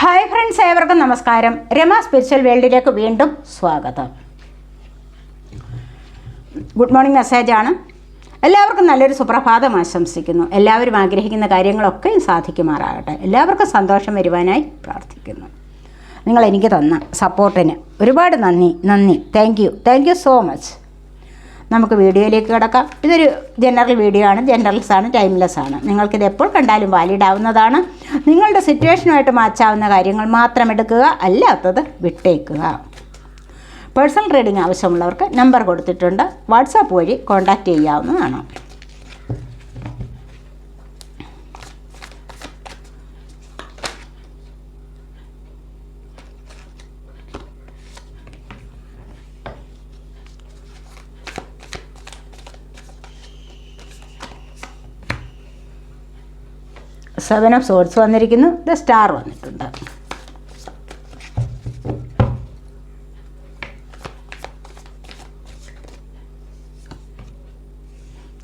Hi friends ഏവർക്കും നമസ്കാരം. Rama spiritual വേൾഡിലേക്ക് വീണ്ടും സ്വാഗതം. ഗുഡ് മോർണിംഗ് മെസ്സേജാണ് എല്ലാവർക്കും നല്ലൊരു സുപ്രഭാതം ആശംസിക്കുന്നു. എല്ലാവരും ആഗ്രഹിക്കുന്ന കാര്യങ്ങളൊക്കെ സാധിക്കുമാറാകട്ടെ. എല്ലാവർക്കും സന്തോഷം വരുവാനായി പ്രാർത്ഥിക്കുന്നു. നിങ്ങൾ എനിക്ക് തന്ന സപ്പോർട്ടിന് ഒരുപാട് നന്ദി നന്ദി. Thank you thank you so much നമുക്ക് വീഡിയോയിലേക്ക് കിടക്കാം. ഇതൊരു ജനറൽ വീഡിയോ ആണ്. ജനറൽസ് ആണ്. ടൈംലെസ് ആണ്. നിങ്ങൾക്കിത് എപ്പോൾ കണ്ടാലും വാലിഡ് ആവുന്നതാണ്. നിങ്ങളുടെ സിറ്റുവേഷനുമായിട്ട് മാച്ചാവുന്ന കാര്യങ്ങൾ മാത്രം എടുക്കുക അല്ലാത്തത് വിട്ടേക്കുക. പേഴ്സണൽ റീഡിംഗ് ആവശ്യമുള്ളവർക്ക് നമ്പർ കൊടുത്തിട്ടുണ്ട്. വാട്സാപ്പ് വഴി കോൺടാക്റ്റ് ചെയ്യാവുന്നതാണ്. സെവൻ ഓഫ് സോഡ്സ് വന്നിരിക്കുന്നു. ദ സ്റ്റാർ വന്നിട്ടുണ്ട്.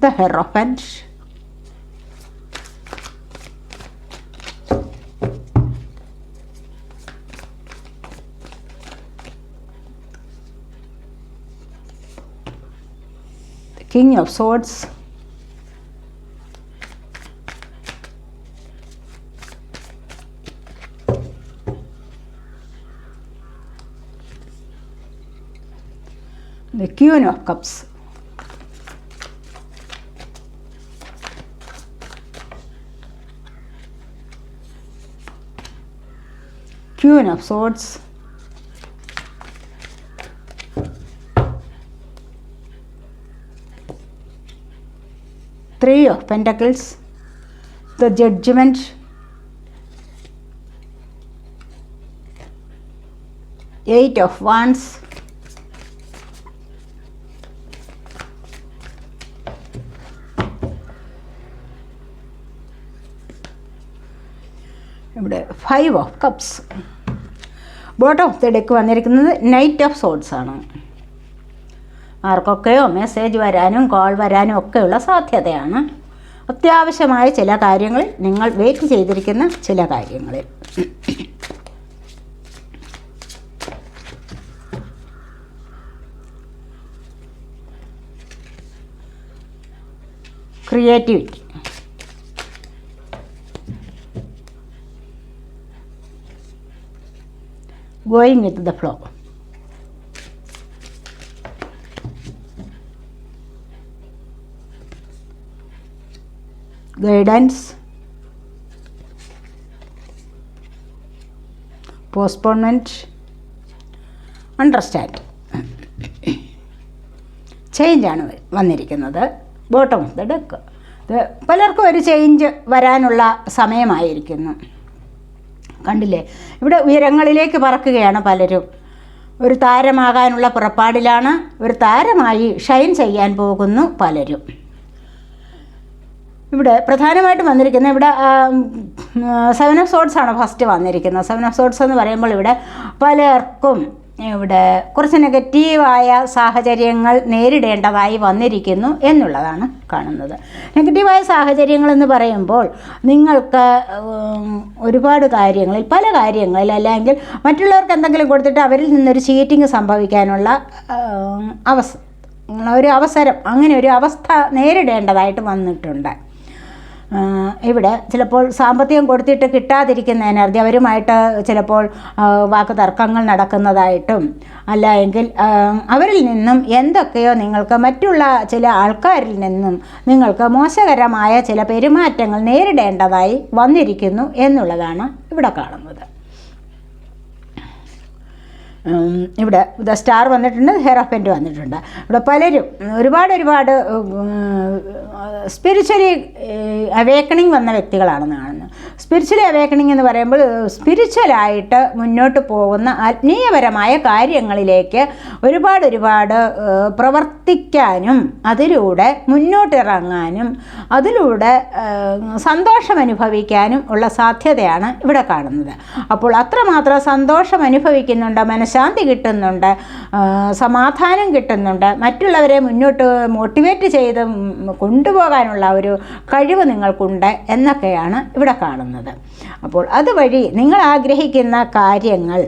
The hierophant king of swords. The queen of cups. Queen of swords three of pentacles. The judgment. Eight of wands five of cups. Bottom of the deck വന്നിരിക്കുന്നത് knight of swords ആണ്. ആർക്കൊക്കെയോ message വരാനും call വരാനും ഒക്കെയുള്ള സാധ്യതയാണ്. അത്യാവശ്യമായ ചില കാര്യങ്ങൾ നിങ്ങൾ വെയിറ്റ് ചെയ്തിരിക്കുന്ന ചില കാര്യങ്ങൾ creativity going with the flow. Guidance, postponement, understand. ചേഞ്ചാണ് വന്നിരിക്കുന്നത്. ബോട്ടം ഓഫ് ദ ഡെക്ക് ഇത് പലർക്കും ഒരു ചേഞ്ച് വരാനുള്ള സമയമായിരിക്കുന്നു. കണ്ടില്ലേ? ഇവിടെ ഉയരങ്ങളിലേക്ക് പറക്കുകയാണ് പലരും. ഒരു താരമാകാനുള്ള പുറപ്പാടിലാണ് ഒരു താരമായി ഷൈൻ ചെയ്യാൻ പോകുന്നു പലരും. ഇവിടെ പ്രധാനമായിട്ടും വന്നിരിക്കുന്നത് ഇവിടെ സെവൻ ഓഫ് സോഡ്സ് ആണ് ഫസ്റ്റ് വന്നിരിക്കുന്നത്. സെവൻ ഓഫ് സോഡ്സ് എന്ന് പറയുമ്പോൾ ഇവിടെ പലർക്കും ഇവിടെ കുറച്ച് നെഗറ്റീവായ സാഹചര്യങ്ങൾ നേരിടേണ്ടതായി വന്നിരിക്കുന്നു എന്നുള്ളതാണ് കാണുന്നത്. നെഗറ്റീവായ സാഹചര്യങ്ങൾ എന്ന് പറയുമ്പോൾ നിങ്ങൾക്ക് ഒരുപാട് കാര്യങ്ങളിൽ പല കാര്യങ്ങളിൽ അല്ലെങ്കിൽ മറ്റുള്ളവർക്ക് എന്തെങ്കിലും കൊടുത്തിട്ട് അവരിൽ നിന്നൊരു ചീറ്റിംഗ് സംഭവിക്കാനുള്ള അവസ ഒരു അവസരം അങ്ങനെ ഒരു അവസ്ഥ നേരിടേണ്ടതായിട്ട് വന്നിട്ടുണ്ട്. ഇവിടെ ചിലപ്പോൾ സാമ്പത്തികം കൊടുത്തിട്ട് കിട്ടാതിരിക്കുന്ന അവരുമായിട്ട് ചിലപ്പോൾ വാക്ക് തർക്കങ്ങൾ നടക്കുന്നതായിട്ടും അല്ല എങ്കിൽ അവരിൽ നിന്നും എന്തൊക്കെയോ നിങ്ങൾക്ക് മറ്റുള്ള ചില ആൾക്കാരിൽ നിന്നും നിങ്ങൾക്ക് മോശകരമായ ചില പെരുമാറ്റങ്ങൾ നേരിടേണ്ടതായി വന്നിരിക്കുന്നു എന്നുള്ളതാണ് ഇവിടെ കാണുന്നത്. ഇവിടെ ദ സ്റ്റാർ വന്നിട്ടുണ്ട് ഹെയർ ഓഫ് ഹെറോഫന്റ് വന്നിട്ടുണ്ട്. ഇവിടെ പലരും ഒരുപാട് ഒരുപാട് സ്പിരിച്വലി അവേക്കണിങ് വന്ന വ്യക്തികളാണെന്ന് കാണുന്നത്. സ്പിരിച്വലി അവേക്കണിങ് എന്ന് പറയുമ്പോൾ സ്പിരിച്വലായിട്ട് മുന്നോട്ട് പോകുന്ന ആത്മീയപരമായ കാര്യങ്ങളിലേക്ക് ഒരുപാട് ഒരുപാട് പ്രവർത്തിക്കാനും അതിലൂടെ മുന്നോട്ടിറങ്ങാനും അതിലൂടെ സന്തോഷം അനുഭവിക്കാനും ഉള്ള സാധ്യതയാണ് ഇവിടെ കാണുന്നത്. അപ്പോൾ അത്രമാത്രം സന്തോഷം അനുഭവിക്കുന്നുണ്ട് മനഃശാന്തി ശാന്തി കിട്ടുന്നുണ്ട് സമാധാനം കിട്ടുന്നുണ്ട് മറ്റുള്ളവരെ മുന്നോട്ട് മോട്ടിവേറ്റ് ചെയ്ത് കൊണ്ടുപോകാനുള്ള ഒരു കഴിവ് നിങ്ങൾക്കുണ്ട് എന്നൊക്കെയാണ് ഇവിടെ കാണുന്നത്. കാണുന്നത്. അപ്പോൾ അതുവഴി നിങ്ങൾ ആഗ്രഹിക്കുന്ന കാര്യങ്ങൾ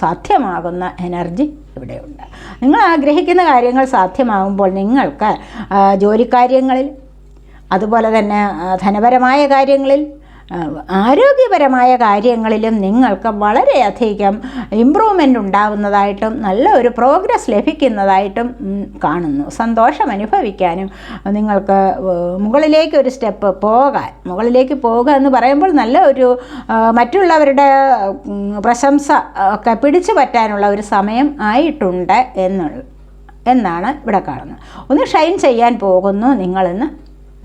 സാധ്യമാകുന്ന എനർജി ഇവിടെയുണ്ട്. നിങ്ങൾ ആഗ്രഹിക്കുന്ന കാര്യങ്ങൾ സാധ്യമാകുമ്പോൾ നിങ്ങൾക്ക് ജോലിക്കാര്യങ്ങളിൽ അതുപോലെ തന്നെ ധനപരമായ കാര്യങ്ങളിൽ ആരോഗ്യപരമായ കാര്യങ്ങളിലും നിങ്ങൾക്ക് വളരെയധികം ഇമ്പ്രൂവ്മെന്റ് ഉണ്ടാകുന്നതായിട്ടും നല്ല ഒരു പ്രോഗ്രസ് ലഭിക്കുന്നതായിട്ടും കാണുന്നു. സന്തോഷം അനുഭവിക്കാനും നിങ്ങൾക്ക് മുകളിലേക്ക് ഒരു സ്റ്റെപ്പ് പോകാൻ മുകളിലേക്ക് പോകുക എന്ന് പറയുമ്പോൾ നല്ല ഒരു മറ്റുള്ളവരുടെ പ്രശംസ ഒക്കെ പിടിച്ചു പറ്റാനുള്ള ഒരു സമയം ആയിട്ടുണ്ട് എന്നുള്ള എന്നാണ് ഇവിടെ കാണുന്നത്. ഒന്ന് ഷൈൻ ചെയ്യാൻ പോകുന്നു നിങ്ങളെന്ന്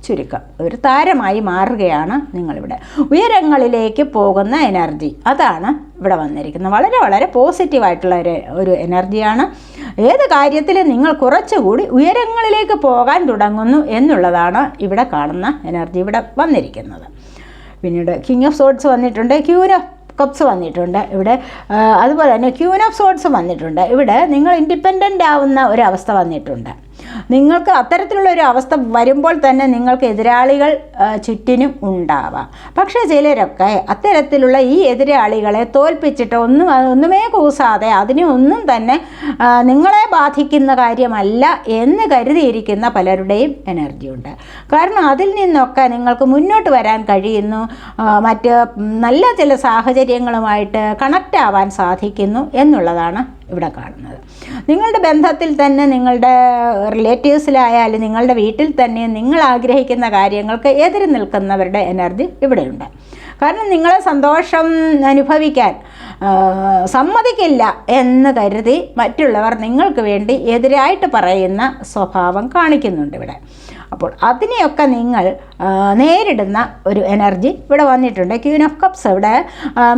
ചുരുക്കം. ഒരു താരമായി മാറുകയാണ് നിങ്ങളിവിടെ. ഉയരങ്ങളിലേക്ക് പോകുന്ന എനർജി. അതാണ് ഇവിടെ വന്നിരിക്കുന്നത്. വളരെ വളരെ പോസിറ്റീവായിട്ടുള്ള ഒരു ഒരു എനർജിയാണ്. ഏത് കാര്യത്തിലും നിങ്ങൾ കുറച്ചുകൂടി ഉയരങ്ങളിലേക്ക് പോകാൻ തുടങ്ങുന്നു എന്നുള്ളതാണ് ഇവിടെ കാണുന്ന എനർജി ഇവിടെ വന്നിരിക്കുന്നത്. പിന്നീട് കിങ് ഓഫ് സോഡ്സ് വന്നിട്ടുണ്ട് ക്യൂര കപ്സ് വന്നിട്ടുണ്ട്. ഇവിടെ അതുപോലെ തന്നെ ക്യൂൻ ഓഫ് സോഡ്സ് വന്നിട്ടുണ്ട്. ഇവിടെ നിങ്ങൾ ഇൻഡിപെൻഡന്റ് ആവുന്ന ഒരു അവസ്ഥ വന്നിട്ടുണ്ട്. നിങ്ങൾക്ക് അത്തരത്തിലുള്ള ഒരു അവസ്ഥ വരുമ്പോൾ തന്നെ നിങ്ങൾക്ക് എതിരാളികൾ ചുറ്റിനും ഉണ്ടാവാം. പക്ഷേ ചിലരൊക്കെ അത്തരത്തിലുള്ള ഈ എതിരാളികളെ തോൽപ്പിച്ചിട്ട് ഒന്നും ഒന്നുമേ കൂസാതെ അതിനെ ഒന്നും തന്നെ നിങ്ങളെ ബാധിക്കുന്ന കാര്യമല്ല എന്ന് കരുതിയിരിക്കുന്ന പലരുടെയും എനർജി ഉണ്ട്. കാരണം അതിൽ നിന്നൊക്കെ നിങ്ങൾക്ക് മുന്നോട്ട് വരാൻ കഴിയുന്നു. മറ്റ് നല്ല ചില സാഹചര്യങ്ങളുമായിട്ട് കണക്റ്റ് ആവാൻ സാധിക്കുന്നു എന്നുള്ളതാണ് ഇവിടെ കാണുന്നത്. നിങ്ങളുടെ ബന്ധത്തിൽ തന്നെ നിങ്ങളുടെ റിലേറ്റീവ്സിലായാലും നിങ്ങളുടെ വീട്ടിൽ തന്നെ നിങ്ങൾ ആഗ്രഹിക്കുന്ന കാര്യങ്ങൾക്ക് എതിര് നിൽക്കുന്നവരുടെ എനർജി ഇവിടെയുണ്ട്. കാരണം നിങ്ങളെ സന്തോഷം അനുഭവിക്കാൻ സമ്മതിക്കില്ല എന്ന് കരുതി മറ്റുള്ളവർ നിങ്ങൾക്ക് വേണ്ടി എതിരായിട്ട് പറയുന്ന സ്വഭാവം കാണിക്കുന്നുണ്ട് ഇവിടെ. അപ്പോൾ അതിനെയൊക്കെ നിങ്ങൾ നേരിടുന്ന ഒരു എനർജി ഇവിടെ വന്നിട്ടുണ്ട്. ക്യൂൻ ഓഫ് കപ്സ് ഇവിടെ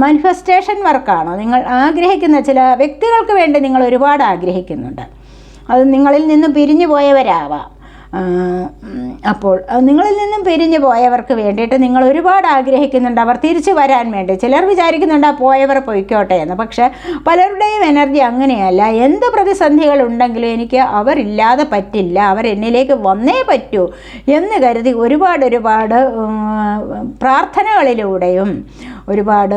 മാനിഫെസ്റ്റേഷൻ വർക്കാണ് നിങ്ങൾ ആഗ്രഹിക്കുന്ന ചില വ്യക്തികൾക്ക് വേണ്ടി നിങ്ങൾ ഒരുപാട് ആഗ്രഹിക്കുന്നുണ്ട്. അത് നിങ്ങളിൽ നിന്ന് പിരിഞ്ഞു പോയവരാവാം അപ്പോൾ നിങ്ങളിൽ നിന്നും പിരിഞ്ഞു പോയവർക്ക് വേണ്ടിയിട്ട് നിങ്ങൾ ഒരുപാട് ആഗ്രഹിക്കുന്നുണ്ട്. അവർ തിരിച്ചു വരാൻ വേണ്ടി. ചിലർ വിചാരിക്കുന്നുണ്ട് ആ പോയവർ പൊയ്ക്കോട്ടെ എന്ന്. പക്ഷേ പലരുടെയും എനർജി അങ്ങനെയല്ല. എന്ത് പ്രതിസന്ധികൾ ഉണ്ടെങ്കിലും എനിക്ക് അവരില്ലാതെ പറ്റില്ല. അവർ എന്നിലേക്ക് വന്നേ പറ്റൂ എന്ന് കരുതി ഒരുപാട് ഒരുപാട് പ്രാർത്ഥനകളിലൂടെയും ഒരുപാട്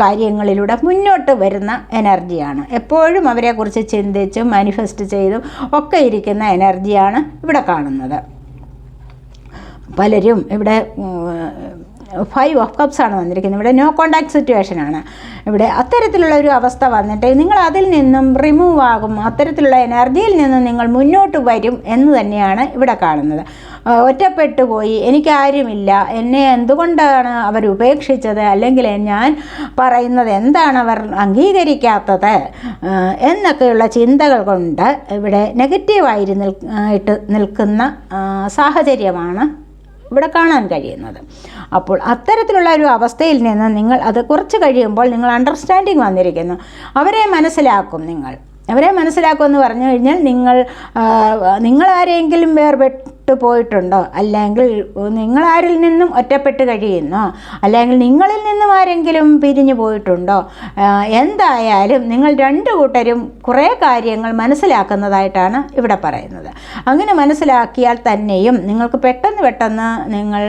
കാര്യങ്ങളിലൂടെ മുന്നോട്ട് വരുന്ന എനർജിയാണ്. എപ്പോഴും അവരെക്കുറിച്ച് ചിന്തിച്ചും മാനിഫെസ്റ്റ് ചെയ്തും ഒക്കെ ഇരിക്കുന്ന എനർജിയാണ് ഇവിടെ കാണുന്നത്. പലരും ഇവിടെ ഫൈവ് ഓഫ് കപ്സ് ആണ് വന്നിരിക്കുന്നത്. ഇവിടെ നോ കോണ്ടാക്ട് സിറ്റുവേഷൻ ആണ്. ഇവിടെ അത്തരത്തിലുള്ള ഒരു അവസ്ഥ വന്നിട്ട് നിങ്ങൾ അതിൽ നിന്നും റിമൂവ് ആകും. അത്തരത്തിലുള്ള എനർജിയിൽ നിന്നും നിങ്ങൾ മുന്നോട്ട് വരും എന്ന് തന്നെയാണ് ഇവിടെ കാണുന്നത്. ഒറ്റപ്പെട്ടു പോയി. എനിക്കാരുമില്ല. എന്നെ എന്തുകൊണ്ടാണ് അവർ ഉപേക്ഷിച്ചത്? അല്ലെങ്കിൽ ഞാൻ പറയുന്നത് എന്താണ് അവർ അംഗീകരിക്കാത്തത്? എന്നൊക്കെയുള്ള ചിന്തകൾ കൊണ്ട് ഇവിടെ നെഗറ്റീവായി നിൽ ആയിട്ട് നിൽക്കുന്ന സാഹചര്യമാണ് ഇവിടെ കാണാൻ കഴിയുന്നത്. അപ്പോൾ അത്തരത്തിലുള്ള ഒരു അവസ്ഥയിൽ നിന്ന് നിങ്ങൾ അത് കുറച്ച് കഴിയുമ്പോൾ നിങ്ങൾ അണ്ടർസ്റ്റാൻഡിങ് വന്നിരിക്കുന്നു. അവരെ മനസ്സിലാക്കും നിങ്ങൾ. അവരെ മനസ്സിലാക്കുമെന്ന് പറഞ്ഞു കഴിഞ്ഞാൽ നിങ്ങൾ നിങ്ങൾ ആരെങ്കിലും വേർപെട്ട് പോയിട്ടുണ്ടോ? അല്ലെങ്കിൽ നിങ്ങളാരിൽ നിന്നും ഒറ്റപ്പെട്ട് കഴിയുന്നോ? അല്ലെങ്കിൽ നിങ്ങളിൽ നിന്നും ആരെങ്കിലും പിരിഞ്ഞു പോയിട്ടുണ്ടോ? എന്തായാലും നിങ്ങൾ രണ്ട് കൂട്ടരും കുറേ കാര്യങ്ങൾ മനസ്സിലാക്കുന്നതായിട്ടാണ് ഇവിടെ പറയുന്നത്. അങ്ങനെ മനസ്സിലാക്കിയാൽ തന്നെയും നിങ്ങൾക്ക് പെട്ടെന്ന് പെട്ടെന്ന് നിങ്ങൾ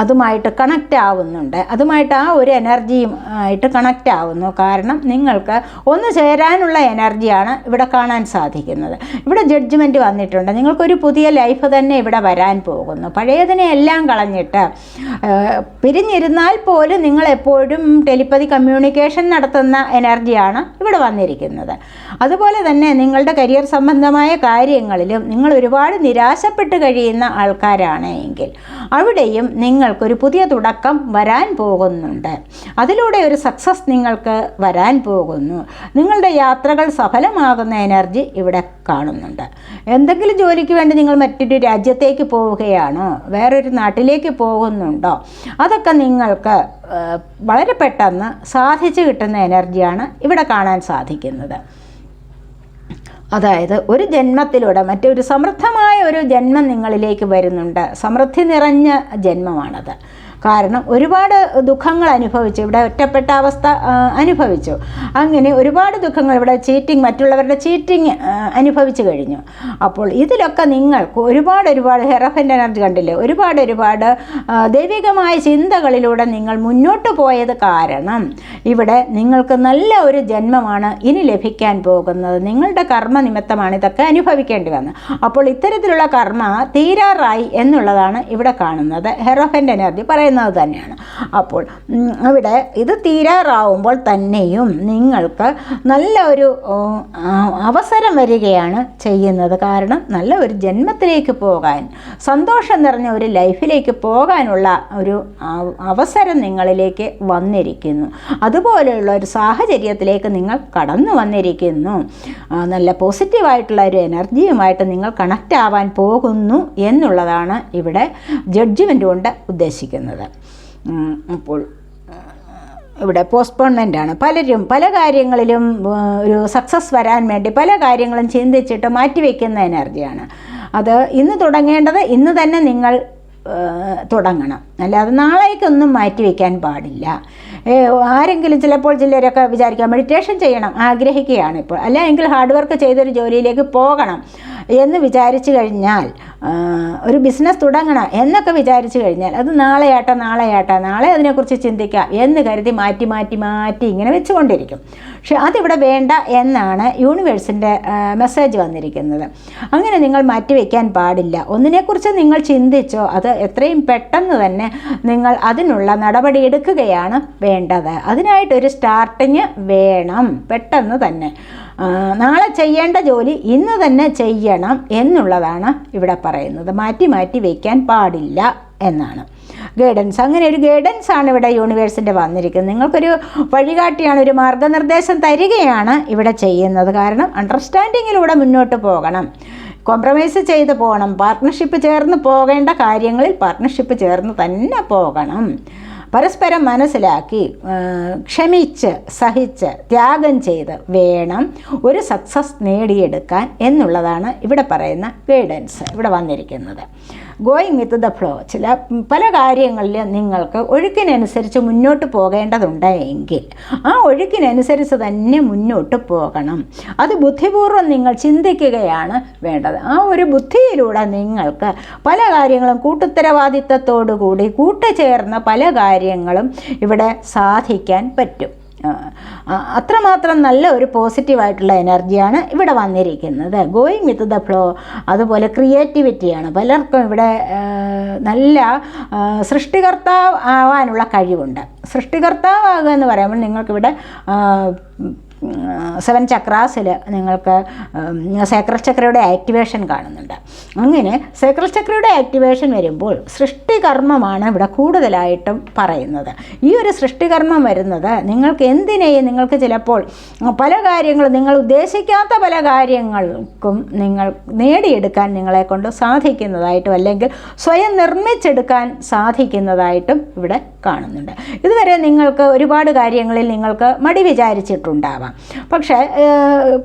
അതുമായിട്ട് കണക്റ്റ് ആവുന്നുണ്ട്. അതുമായിട്ട് ആ ഒരു എനർജിയും ആയിട്ട് കണക്റ്റ് ആവുന്നു. കാരണം നിങ്ങൾക്ക് ഒന്ന് ചേരാനുള്ള എനർജിയാണ് ഇവിടെ കാണാൻ സാധിക്കുന്നത്. ഇവിടെ ജഡ്ജ്മെന്റ് വന്നിട്ടുണ്ട്. നിങ്ങൾക്കൊരു പുതിയ ലൈഫ് തന്നെ ഇവിടെ വരാൻ പോകുന്നു. പഴയതിനെ എല്ലാം കളഞ്ഞിട്ട് പിരിഞ്ഞിരുന്നാൽ പോലും നിങ്ങൾ എപ്പോഴും ടെലിപ്പതി കമ്മ്യൂണിക്കേഷൻ നടത്തുന്ന എനർജിയാണ് ഇവിടെ വന്നിരിക്കുന്നത്. അതുപോലെ തന്നെ നിങ്ങളുടെ കരിയർ സംബന്ധമായ കാര്യങ്ങളിലും നിങ്ങൾ ഒരുപാട് നിരാശപ്പെട്ട് കഴിയുന്ന ആൾക്കാരാണ് എങ്കിൽ അവിടെയും നിങ്ങൾക്കൊരു പുതിയ തുടക്കം വരാൻ പോകുന്നുണ്ട്. അതിലൂടെ ഒരു സക്സസ് നിങ്ങൾക്ക് വരാൻ പോകുന്നു. നിങ്ങളുടെ യാത്രകൾ സഫലമാകുന്ന എനർജി ഇവിടെ കാണുന്നുണ്ട്. എന്തെങ്കിലും ജോലിക്ക് വേണ്ടി നിങ്ങൾ മറ്റൊരു രാജ്യത്തേക്ക് പോവുകയാണോ? വേറൊരു നാട്ടിലേക്ക് പോകുന്നുണ്ടോ? അതൊക്കെ നിങ്ങൾക്ക് വളരെ പെട്ടെന്ന് സാധിച്ചു കിട്ടുന്ന എനർജിയാണ് ഇവിടെ കാണാൻ സാധിക്കുന്നത്. അതായത് ഒരു ജന്മത്തിലൂടെ മറ്റൊരു സമൃദ്ധമായ ഒരു ജന്മം നിങ്ങളിലേക്ക് വരുന്നുണ്ട്. സമൃദ്ധി നിറഞ്ഞ ജന്മമാണത്. കാരണം ഒരുപാട് ദുഃഖങ്ങൾ അനുഭവിച്ചു. ഇവിടെ ഒറ്റപ്പെട്ട അവസ്ഥ അനുഭവിച്ചു. അങ്ങനെ ഒരുപാട് ദുഃഖങ്ങൾ ഇവിടെ ചീറ്റിംഗ് മറ്റുള്ളവരുടെ ചീറ്റിംഗ് അനുഭവിച്ചു കഴിഞ്ഞു. അപ്പോൾ ഇതിലൊക്കെ നിങ്ങൾക്ക് ഒരുപാട് ഒരുപാട് ഹെറഫന്റ് എനർജി കണ്ടില്ലേ? ഒരുപാട് ഒരുപാട് ദൈവികമായ ചിന്തകളിലൂടെ നിങ്ങൾ മുന്നോട്ട് പോയത് കാരണം ഇവിടെ നിങ്ങൾക്ക് നല്ല ഒരു ജന്മമാണ് ഇനി ലഭിക്കാൻ പോകുന്നത്. നിങ്ങളുടെ കർമ്മ നിമിത്തമാണ് ഇതൊക്കെ അനുഭവിക്കേണ്ടി വന്നത്. അപ്പോൾ ഇത്തരത്തിലുള്ള കർമ്മ തീരാറായി എന്നുള്ളതാണ് ഇവിടെ കാണുന്നത്. ഹെറോഫന്റെ എനർജി പറയുന്നത്. തന്നെയാണ്. അപ്പോൾ ഇവിടെ ഇത് തീരാറാവുമ്പോൾ തന്നെയും നിങ്ങൾക്ക് നല്ല ഒരു അവസരം വരികയാണ് ചെയ്യുന്നത്. കാരണം നല്ല ഒരു ജന്മത്തിലേക്ക് പോകാൻ സന്തോഷം നിറഞ്ഞ ഒരു ലൈഫിലേക്ക് പോകാനുള്ള ഒരു അവസരം നിങ്ങളിലേക്ക് വന്നിരിക്കുന്നു. അതുപോലെയുള്ള ഒരു സാഹചര്യത്തിലേക്ക് നിങ്ങൾ കടന്നു വന്നിരിക്കുന്നു. നല്ല പോസിറ്റീവായിട്ടുള്ള ഒരു എനർജിയുമായിട്ട് നിങ്ങൾ കണക്റ്റ് ആവാൻ പോകുന്നു എന്നുള്ളതാണ് ഇവിടെ ജഡ്ജ്മെന്റ് കൊണ്ട് ഉദ്ദേശിക്കുന്നത്. ഉം, അപ്പോൾ ഇവിടെ പോസ്റ്റ്പോൺമെന്റ് ആണ്. പലരും പല കാര്യങ്ങളിലും ഒരു സക്സസ് വരാൻ വേണ്ടി പല കാര്യങ്ങളും ചിന്തിച്ചിട്ട് മാറ്റിവെക്കുന്ന എനർജിയാണ് അത് ഇന്ന് തുടങ്ങേണ്ടത് ഇന്ന് തന്നെ നിങ്ങൾ തുടങ്ങണം. അല്ലാതെ നാളേക്കൊന്നും മാറ്റിവെക്കാൻ പാടില്ല. ആരെങ്കിലും ചിലപ്പോൾ ചിലരൊക്കെ വിചാരിക്കുക മെഡിറ്റേഷൻ ചെയ്യണം ആഗ്രഹിക്കുകയാണ് ഇപ്പോൾ. അല്ല എങ്കിൽ ഹാർഡ് വർക്ക് ചെയ്തൊരു ജോലിയിലേക്ക് പോകണം എന്ന് വിചാരിച്ചു കഴിഞ്ഞാൽ ഒരു ബിസിനസ് തുടങ്ങണം എന്നൊക്കെ വിചാരിച്ചു കഴിഞ്ഞാൽ അത് നാളെയാട്ടെ നാളെയാട്ടെ നാളെ അതിനെക്കുറിച്ച് ചിന്തിക്കാം എന്ന് കരുതി മാറ്റി മാറ്റി മാറ്റി ഇങ്ങനെ വെച്ചുകൊണ്ടിരിക്കും. പക്ഷെ അതിവിടെ വേണ്ട എന്നാണ് യൂണിവേഴ്സിന്റെ മെസ്സേജ് വന്നിരിക്കുന്നത്. അങ്ങനെ നിങ്ങൾ മാറ്റിവെക്കാൻ പാടില്ല. ഒന്നിനെക്കുറിച്ച് നിങ്ങൾ ചിന്തിച്ചോ അത് എത്രയും പെട്ടെന്ന് തന്നെ നിങ്ങൾ അതിനുള്ള നടപടി എടുക്കുകയാണ് വേണ്ടത്. അതിനായിട്ടൊരു സ്റ്റാർട്ടിങ് വേണം പെട്ടെന്ന് തന്നെ. നാളെ ചെയ്യേണ്ട ജോലി ഇന്ന് തന്നെ ചെയ്യണം എന്നുള്ളതാണ് ഇവിടെ പറയുന്നത്. മാറ്റി മാറ്റി വയ്ക്കാൻ പാടില്ല എന്നാണ്. ഗൈഡൻസ് അങ്ങനെ ഒരു ഗൈഡൻസ് ആണ് ഇവിടെ യൂണിവേഴ്സിന്റെ വന്നിരിക്കുന്നത്. നിങ്ങൾക്കൊരു വഴികാട്ടിയാണ് ഒരു മാർഗനിർദ്ദേശം തരികയാണ് ഇവിടെ ചെയ്യുന്നത്. കാരണം അണ്ടർസ്റ്റാൻഡിങ്ങിലൂടെ മുന്നോട്ട് പോകണം. കോംപ്രമൈസ് ചെയ്ത് പോകണം. പാർട്ട്ണർഷിപ്പ് ചേർന്ന് പോകേണ്ട കാര്യങ്ങളിൽ പാർട്ട്ണർഷിപ്പ് ചേർന്ന് തന്നെ പോകണം. പരസ്പരം മനസ്സിലാക്കി ക്ഷമിച്ച് സഹിച്ച് ത്യാഗം ചെയ്ത് വേണം ഒരു സക്സസ് നേടിയെടുക്കാൻ എന്നുള്ളതാണ് ഇവിടെ പറയുന്ന ഗൈഡൻസ് ഇവിടെ വന്നിരിക്കുന്നത്. ഗോയിങ് വിത്ത് ദ ഫ്ലോ ചില പല കാര്യങ്ങളിൽ നിങ്ങൾക്ക് ഒഴുക്കിനനുസരിച്ച് മുന്നോട്ട് പോകേണ്ടതുണ്ടെങ്കിൽ ആ ഒഴുക്കിനനുസരിച്ച് തന്നെ മുന്നോട്ട് പോകണം. അത് ബുദ്ധിപൂർവം നിങ്ങൾ ചിന്തിക്കുകയാണ് വേണ്ടത്. ആ ഒരു ബുദ്ധിയിലൂടെ നിങ്ങൾക്ക് പല കാര്യങ്ങളും കൂട്ടുത്തരവാദിത്തത്തോടു കൂടി കൂട്ടുചേർന്ന പല കാര്യങ്ങളും ഇവിടെ സാധിക്കാൻ പറ്റും. അത്രമാത്രം നല്ല ഒരു പോസിറ്റീവായിട്ടുള്ള എനർജിയാണ് ഇവിടെ വന്നിരിക്കുന്നത്. ഗോയിങ് വിത്ത് ദ ഫ്ലോ അതുപോലെ ക്രിയേറ്റിവിറ്റിയാണ് പലർക്കും ഇവിടെ നല്ല സൃഷ്ടികർത്താവ് ആവാനുള്ള കഴിവുണ്ട്. സൃഷ്ടികർത്താവ് ആകുക എന്ന് പറയുമ്പോൾ നിങ്ങൾക്കിവിടെ സെവൻ ചക്രാസിൽ നിങ്ങൾക്ക് സേക്രൽ ചക്രയുടെ ആക്ടിവേഷൻ കാണുന്നുണ്ട്. അങ്ങനെ സേക്രൽ ചക്രയുടെ ആക്ടിവേഷൻ വരുമ്പോൾ സൃഷ്ടികർമ്മമാണ് ഇവിടെ കൂടുതലായിട്ടും പറയുന്നത്. ഈ ഒരു സൃഷ്ടികർമ്മം വരുന്നത് നിങ്ങൾക്ക് എന്തിനേയും നിങ്ങൾക്ക് ചിലപ്പോൾ പല കാര്യങ്ങളും നിങ്ങൾ ഉദ്ദേശിക്കാത്ത പല കാര്യങ്ങൾക്കും നിങ്ങൾ നേടിയെടുക്കാൻ നിങ്ങളെ കൊണ്ട് സാധിക്കുന്നതായിട്ടും അല്ലെങ്കിൽ സ്വയം നിർമ്മിച്ചെടുക്കാൻ സാധിക്കുന്നതായിട്ടും ഇവിടെ കാണുന്നുണ്ട്. ഇതുവരെ നിങ്ങൾക്ക് ഒരുപാട് കാര്യങ്ങളിൽ നിങ്ങൾക്ക് മടി വിചാരിച്ചിട്ടുണ്ടാവാം. പക്ഷേ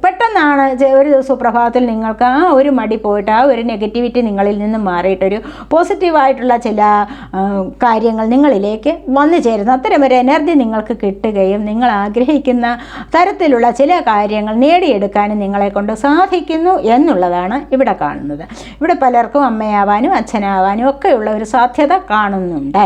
പെട്ടെന്നാണ് ഒരു ഒരു സുപ്രഭാതത്തിൽ നിങ്ങൾക്ക് ആ ഒരു മടി പോയിട്ട് ആ ഒരു നെഗറ്റിവിറ്റി നിങ്ങളിൽ നിന്ന് മാറിയിട്ടൊരു പോസിറ്റീവായിട്ടുള്ള ചില കാര്യങ്ങൾ നിങ്ങളിലേക്ക് വന്നു ചേരുന്നു. അത്തരം ഒരു എനർജി നിങ്ങൾക്ക് കിട്ടുകയും നിങ്ങൾ ആഗ്രഹിക്കുന്ന തരത്തിലുള്ള ചില കാര്യങ്ങൾ നേടിയെടുക്കാനും നിങ്ങളെ കൊണ്ട് സാധിക്കുന്നു എന്നുള്ളതാണ് ഇവിടെ കാണുന്നത്. ഇവിടെ പലർക്കും അമ്മയാവാനും അച്ഛനാവാനും ഒക്കെയുള്ള ഒരു സാധ്യത കാണുന്നുണ്ട്.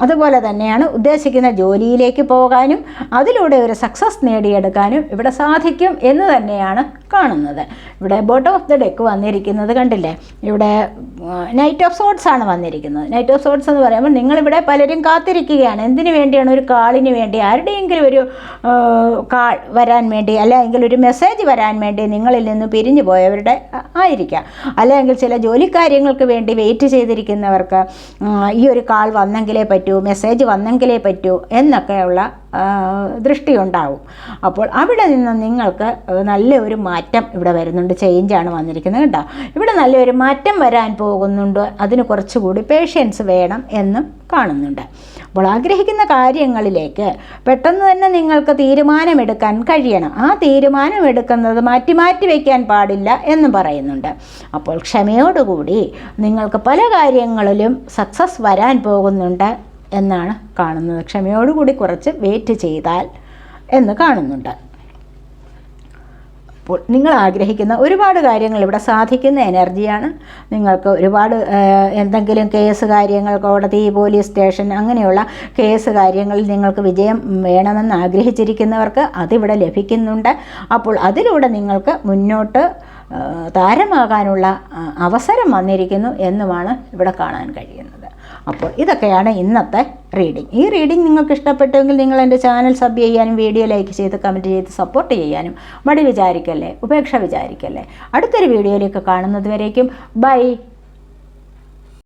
അതുപോലെ തന്നെയാണ് ഉദ്ദേശിക്കുന്ന ജോലിയിലേക്ക് പോകാനും അതിലൂടെ ഒരു സക്സസ് നേടിയെടുക്കാനും ഇവിടെ സാധിക്കും എന്ന് തന്നെയാണ് കാണുന്നത്. ഇവിടെ ബോട്ടം ഓഫ് ദ ഡെക്ക് വന്നിരിക്കുന്നത് കണ്ടില്ലേ? ഇവിടെ നൈറ്റ് ഓഫ് സോട്ട്സ് ആണ് വന്നിരിക്കുന്നത്. നൈറ്റ് ഓഫ് സോട്ട്സ് എന്ന് പറയുമ്പോൾ നിങ്ങളിവിടെ പലരും കാത്തിരിക്കുകയാണ്. എന്തിനു വേണ്ടിയാണ് ഒരു കാളിന് വേണ്ടി ആരുടെയെങ്കിലും ഒരു കാൾ വരാൻ വേണ്ടി അല്ലെങ്കിൽ ഒരു മെസ്സേജ് വരാൻ വേണ്ടി നിങ്ങളിൽ നിന്ന് പിരിഞ്ഞു പോയവരുടെ ആയിരിക്കാം. അല്ലെങ്കിൽ ചില ജോലിക്കാര്യങ്ങൾക്ക് വേണ്ടി വെയിറ്റ് ചെയ്തിരിക്കുന്നവർക്ക് ഈ ഒരു കാൾ വന്നെങ്കിലേ പറ്റൂ മെസ്സേജ് വന്നെങ്കിലേ പറ്റൂ എന്നൊക്കെയുള്ള ദൃഷ്ടിയുണ്ടാവും. അപ്പോൾ അവിടെ നിന്ന് നിങ്ങൾക്ക് നല്ല ഒരു മാറ്റം ഇവിടെ വരുന്നുണ്ട്. ചേഞ്ചാണ് വന്നിരിക്കുന്നത് കേട്ടോ. ഇവിടെ നല്ലൊരു മാറ്റം വരാൻ പോകുന്നുണ്ട്. അതിന് കുറച്ചുകൂടി പേഷ്യൻസ് വേണം എന്നും കാണുന്നുണ്ട്. അപ്പോൾ ആഗ്രഹിക്കുന്ന കാര്യങ്ങളിലേക്ക് പെട്ടെന്ന് തന്നെ നിങ്ങൾക്ക് തീരുമാനമെടുക്കാൻ കഴിയണം. ആ തീരുമാനം എടുക്കുന്നത് മാറ്റി മാറ്റി വയ്ക്കാൻ പാടില്ല എന്ന് പറയുന്നുണ്ട്. അപ്പോൾ ക്ഷമയോടുകൂടി നിങ്ങൾക്ക് പല കാര്യങ്ങളിലും സക്സസ് വരാൻ പോകുന്നുണ്ട്. എന്നാണ് കാണുന്നത്. ക്ഷമയോടുകൂടി കുറച്ച് വെയിറ്റ് ചെയ്താൽ എന്ന് കാണുന്നുണ്ട്. അപ്പോൾ നിങ്ങൾ ആഗ്രഹിക്കുന്ന ഒരുപാട് കാര്യങ്ങൾ ഇവിടെ സാധിക്കുന്ന എനർജിയാണ് നിങ്ങൾക്ക് ഒരുപാട് എന്തെങ്കിലും കേസ് കാര്യങ്ങൾ കോടതി പോലീസ് സ്റ്റേഷൻ അങ്ങനെയുള്ള കേസ് കാര്യങ്ങളിൽ നിങ്ങൾക്ക് വിജയം വേണമെന്ന് ആഗ്രഹിച്ചിരിക്കുന്നവർക്ക് അതിവിടെ ലഭിക്കുന്നുണ്ട്. അപ്പോൾ അതിലൂടെ നിങ്ങൾക്ക് മുന്നോട്ട് താരമാകാനുള്ള അവസരം വന്നിരിക്കുന്നു എന്നുമാണ് ഇവിടെ കാണാൻ കഴിയുന്നത്. അപ്പോൾ ഇതൊക്കെയാണ് ഇന്നത്തെ റീഡിംഗ് ഈ റീഡിംഗ് നിങ്ങൾക്ക് ഇഷ്ടപ്പെട്ടുവെങ്കിൽ നിങ്ങൾ എന്റെ ചാനൽ സബ് ചെയ്യാനും വീഡിയോ ലൈക്ക് ചെയ്ത് കമന്റ് ചെയ്ത് സപ്പോർട്ട് ചെയ്യാനും മടി വിചാരിക്കല്ലേ? ഉപേക്ഷ വിചാരിക്കല്ലേ? അടുത്തൊരു വീഡിയോയിലേക്ക് കാണുന്നത് വരേക്കും. ബൈ